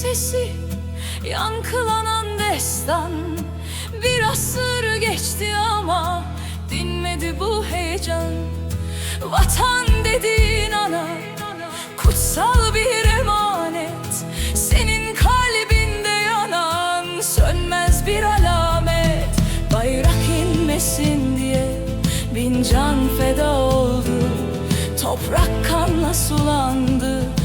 sesi Yankılanan destan. Bir asır geçti ama Dinmedi bu heyecan. Vatan dediğin ana Kutsal bir emanet. Senin kalbinde yanan Sönmez bir alamet. Bayrak inmesin diye Bin can feda oldu. Toprak kanla sulandı.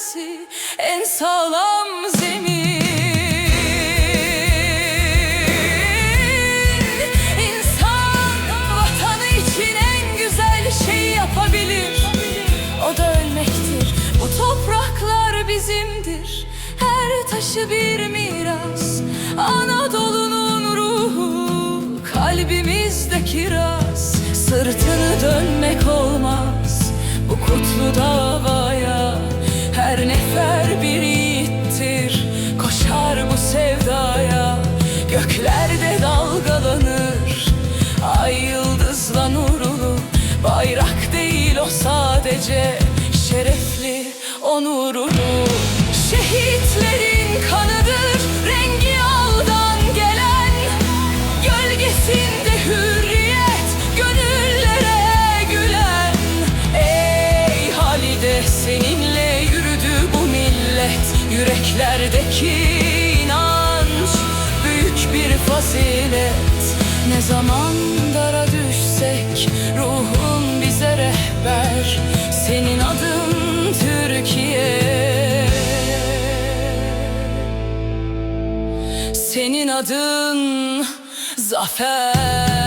İradesi En sağlam zemin. İnsan vatanı için en güzel şeyi yapabilir. O da ölmektir. Bu topraklar bizimdir. Her taşı bir miras. Anadolu'nun ruhu Kalbimizde kiraz. Sırtını dönmek olmaz. Bu kutlu davaya Nefer bir yiğittir Koşar bu sevdaya Göklerde dalgalanır. Ay yıldızla nurlu Bayrak değil o sadece Şerefli onurlu Şehitlerin kanıdır Yüreklerdeki inanç Büyük bir fazilet. Ne zaman dara düşsek Ruhun bize rehber Senin adın Türkiye. Senin adın Zafer